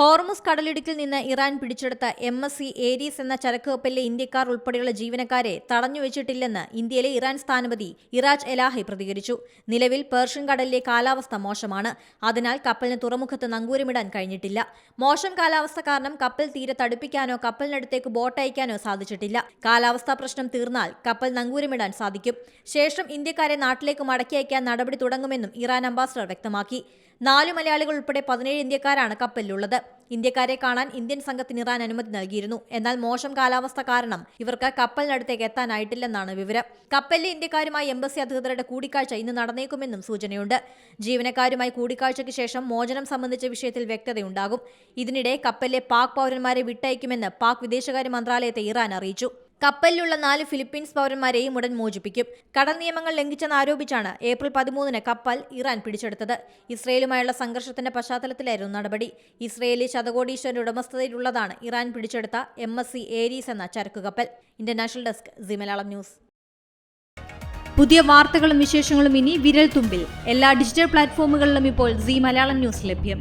Hormuz കടലിടുക്കിൽ നിന്ന് Iran പിടിച്ചെടുത്ത എം എസ് സി ഏരീസ് എന്ന ചരക്കുകപ്പലിലെ ഇന്ത്യക്കാർ ഉൾപ്പെടെയുള്ള ജീവനക്കാരെ തടഞ്ഞുവെച്ചിട്ടില്ലെന്ന് ഇന്ത്യയിലെ ഇറാൻ സ്ഥാനപതി ഇറാജ് എലാഹി പ്രതികരിച്ചു. നിലവിൽ പേർഷ്യൻ കടലിലെ കാലാവസ്ഥ മോശമാണ്. അതിനാൽ കപ്പലിന് തുറമുഖത്ത് നങ്കൂരമിടാൻ കഴിഞ്ഞിട്ടില്ല. മോശം കാലാവസ്ഥ കാരണം കപ്പൽ തീരെ തടുപ്പിക്കാനോ കപ്പലിനടുത്തേക്ക് ബോട്ട് അയക്കാനോ സാധിച്ചിട്ടില്ല. കാലാവസ്ഥാ പ്രശ്നം തീർന്നാൽ കപ്പൽ നങ്കൂരമിടാൻ സാധിക്കും. ശേഷം ഇന്ത്യക്കാരെ നാട്ടിലേക്ക് മടക്കി അയക്കാൻ നടപടി തുടങ്ങുമെന്നും ഇറാൻ അംബാസഡർ വ്യക്തമാക്കി. നാലു മലയാളികൾ ഉൾപ്പെടെ പതിനേഴ് ഇന്ത്യക്കാരാണ് കപ്പലിലുള്ളത്. ഇന്ത്യക്കാരെ കാണാൻ ഇന്ത്യൻ സംഘത്തിന് ഇറാൻ അനുമതി നൽകിയിരുന്നു. എന്നാൽ മോശം കാലാവസ്ഥ കാരണം ഇവർക്ക് കപ്പലിനടുത്തേക്ക് എത്താനായിട്ടില്ലെന്നാണ് വിവരം. കപ്പലിലെ ഇന്ത്യക്കാരുമായി എംബസി അധികൃതരുടെ കൂടിക്കാഴ്ച ഇന്ന് നടന്നേക്കുമെന്നും സൂചനയുണ്ട്. ജീവനക്കാരുമായി കൂടിക്കാഴ്ചയ്ക്ക് ശേഷം മോചനം സംബന്ധിച്ച വിഷയത്തിൽ വ്യക്തതയുണ്ടാകും. ഇതിനിടെ കപ്പലിലെ പാക് പൗരന്മാരെ വിട്ടയക്കുമെന്ന് പാക് വിദേശകാര്യ മന്ത്രാലയത്തെ ഇറാൻ അറിയിച്ചു. കപ്പലിലുള്ള നാല് ഫിലിപ്പീൻസ് പൗരന്മാരെയും ഉടൻ മോചിപ്പിക്കും. കടൽ നിയമങ്ങൾ ലംഘിച്ചെന്ന് ആരോപിച്ചാണ് ഏപ്രിൽ പതിമൂന്നിന് കപ്പൽ ഇറാൻ പിടിച്ചെടുത്തത്. ഇസ്രയേലുമായുള്ള സംഘർഷത്തിന്റെ പശ്ചാത്തലത്തിലായിരുന്നു നടപടി. ഇസ്രയേലി ശതകോടീശ്വരന്റെ ഉടമസ്ഥതയിലുള്ളതാണ് ഇറാൻ പിടിച്ചെടുത്ത എം എസ് സി ഏരീസ് എന്ന ചരക്ക് കപ്പൽ. International desk Zee Malayalam news. പുതിയ വാർത്തകളും വിശേഷങ്ങളും ഇനി വിരൽ തുമ്പിൽ എല്ലാ ഡിജിറ്റൽ പ്ലാറ്റ്ഫോമുകളിലും ഇപ്പോൾ സി മലയാളം ന്യൂസ് ലഭ്യം.